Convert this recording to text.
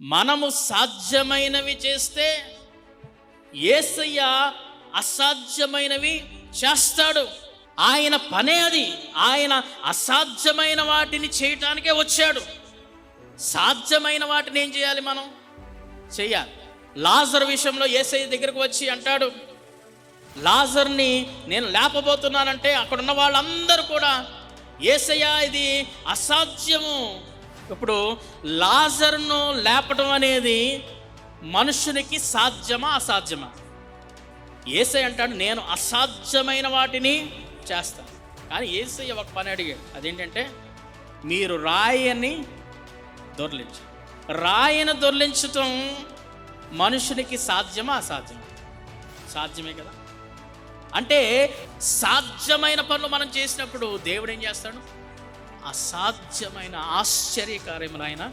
మనము సాధ్యమైనవి చేస్తే ఏసయ్య అసాధ్యమైనవి చేస్తాడు. ఆయన పనే అది. ఆయన అసాధ్యమైన వాటిని చేయటానికే వచ్చాడు. సాధ్యమైన వాటిని ఏం చేయాలి మనం? చెయ్యాలి లాజర్ విషయంలో ఏసయ్య దగ్గరకు వచ్చి అంటాడు లాజర్ని నేను లేపబోతున్నానంటే అక్కడ ఉన్న వాళ్ళందరూ కూడా ఏసయ్య ఇది అసాధ్యము. ఇప్పుడు లాజర్ను లేపడం అనేది మనుషునికి సాధ్యమా అసాధ్యమా? ఏసై అంటాడు నేను అసాధ్యమైన వాటిని చేస్తాను. కానీ ఏసై ఒక పని అడిగాడు అదేంటంటే మీరు రాయని దొర్లించు రాయని దొర్లించటం మనుషునికి సాధ్యమా అసాధ్యమా? సాధ్యమే కదా? అంటే సాధ్యమైన పనులు మనం చేసినప్పుడు దేవుడు ఏం చేస్తాడు? అసాధ్యమైన ఆశ్చర్యకార్యములు ఆయన